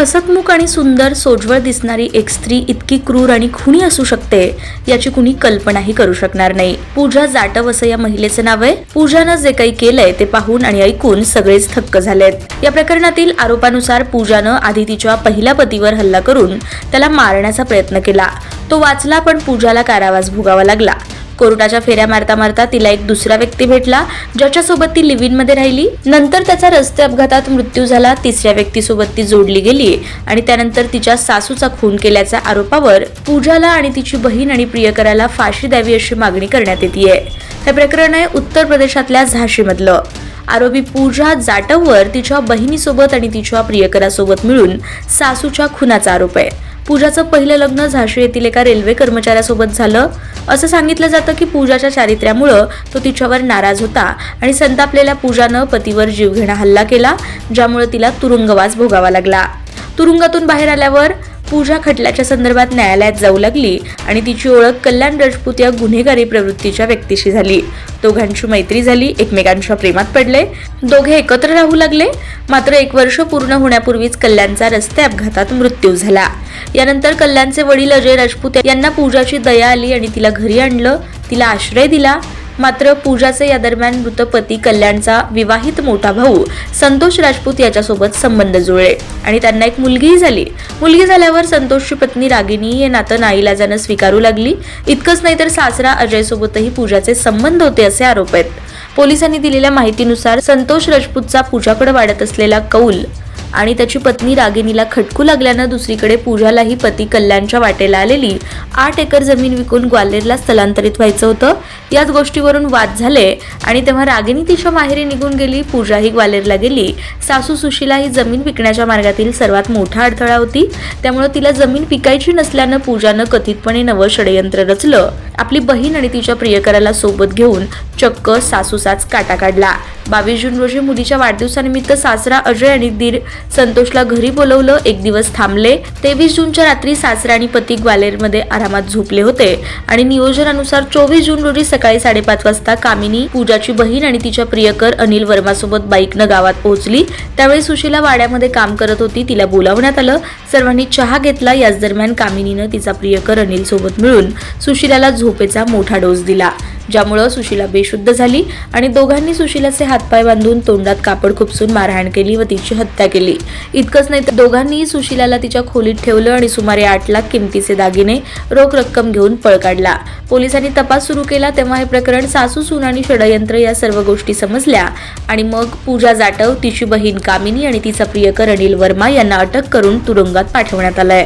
हसतमुख आणि सुंदर सोज्वळ दिसणारी एक स्त्री इतकी क्रूर आणि खुणी असू शकते याची कुणी कल्पनाही करू शकणार नाही. पूजा जाटव असं या महिलेचं नाव आहे. पूजानं जे काही केलंय ते पाहून आणि ऐकून सगळेच थक्क झालेत. या प्रकरणातील आरोपानुसार पूजानं आधी तिच्या पहिल्या पतीवर हल्ला करून त्याला मारण्याचा प्रयत्न केला. तो वाचला पण पूजाला कारावास भोगावा लागला. कोर्टाच्या फेऱ्या मारता मारता तिला एक दुसरा व्यक्ती भेटला ज्याच्यासोबत ती लिव्हमध्ये राहिली. नंतर त्याचा रस्ते अपघातात मृत्यू झाला तिसऱ्या व्यक्तीसोबत ती जोडली गेली आणि त्यानंतर तिच्या सासूचा खून केल्याच्या आरोपावर पूजाला आणि तिची बहीण आणि प्रियकराला फाशी द्यावी अशी मागणी करण्यात येते हे प्रकरण आहे उत्तर प्रदेशातल्या झाशीमधलं. आरोपी पूजा जाटववर तिच्या बहिणीसोबत आणि तिच्या प्रियकरासोबत मिळून सासूच्या खुनाचा आरोप आहे. पूजाचं पहिलं लग्न झाशी येथील एका रेल्वे कर्मचाऱ्यासोबत झालं. असं सांगितलं जातं की पूजाच्या चारित्र्यामुळं तो तिच्यावर नाराज होता आणि संतापलेल्या पूजानं पतीवर जीवघेणा हल्ला केला ज्यामुळे तिला तुरुंगवास भोगावा लागला. तुरुंगातून बाहेर आल्यावर पूजा खटल्याच्या संदर्भात न्यायालयात जाऊ लागली आणि तिची ओळख कल्याण राजपूत या गुन्हेगारी प्रवृत्तीच्या व्यक्तीशी झाली. दोघांची मैत्री झाली एकमेकांच्या प्रेमात पडले. दोघे एकत्र राहू लागले. मात्र एक वर्ष पूर्ण होण्यापूर्वीच कल्याणचा रस्ते अपघातात मृत्यू झाला. यानंतर कल्याणचे वडील अजय राजपूत यांना पूजाची दया आली आणि तिला घरी आणलं तिला आश्रय दिला. मात्र पूजाचे या दरम्यान मृत पती कल्याणचा विवाहित मोठा भाऊ संतोष राजपूत याच्यासोबत संबंध जुळले. आणि त्यांना एक मुलगीही झाली. मुलगी झाल्यावर संतोषची पत्नी रागिनी हे नातं नाईलाजानं स्वीकारू लागली. इतकंच नाही तर सासरा अजयसोबतही पूजाचे संबंध होते असे आरोप आहेत. पोलिसांनी दिलेल्या माहितीनुसार संतोष राजपूतचा पूजाकडे वाढत असलेला कौल आणि त्याची पत्नी रागिनीला खटकू लागल्यानं दुसरीकडे पूजालाही पती कल्याणच्या वाटेला आलेली आठ एकर जमीन विकून ग्वाल्हेरला स्थलांतरित व्हायचं होतं. याच गोष्टीवरून वाद झाले आणि तेव्हा रागिनी तिच्या माहेरी निघून गेली पूजाही ग्वाल्हेरला गेली. सासू सुशीला ही जमीन विकण्याच्या मार्गातील सर्वात मोठा अडथळा होती. त्यामुळे तिला जमीन विकायची नसल्यानं पूजानं कथितपणे नवं षडयंत्र रचलं. आपली बहीण आणि तिच्या प्रियकराला सोबत घेऊन चक्क सासूसाच काटा काढला. बावीस जून रोजी मुलीच्या वाढदिवसानिमित्त सासरा अजय आणि दीर संतोषला घरी बोलवलं एक दिवस थांबले. तेवीस जूनच्या रात्री सासरा आणि पती ग्वालेरमध्ये आरामात झोपले होते आणि नियोजनानुसार चोवीस जून रोजी सकाळी साडेपाच वाजता कामिनी पूजाची बहीण आणि तिच्या प्रियकर अनिल वर्मासोबत बाईकनं गावात पोहोचली. त्यावेळी सुशीला वाड्यामध्ये काम करत होती तिला बोलावण्यात आलं. सर्वांनी चहा घेतला याच दरम्यान कामिनीनं तिचा प्रियकर अनिल सोबत मिळून सुशीलाला झोपेचा मोठा डोस दिला. ज्यामुळं सुशीला बेशुद्ध झाली आणि दोघांनी सुशीलाचे हातपाय बांधून तोंडात कापड खुपसून मारहाण केली व तिची हत्या केली. इतकंच नाही तर दोघांनीही सुशीलाला तिच्या खोलीत ठेवलं आणि सुमारे आठ लाख किमतीचे दागिने रोख रक्कम घेऊन पळ काढला. पोलिसांनी तपास सुरू केला तेव्हा हे प्रकरण सासू सून आणि षडयंत्र या सर्व गोष्टी समजल्या आणि मग पूजा जाटव तिची बहीण कामिनी आणि तिचा प्रियकर अनिल वर्मा यांना अटक करून तुरुंगात पाठवण्यात आलंय.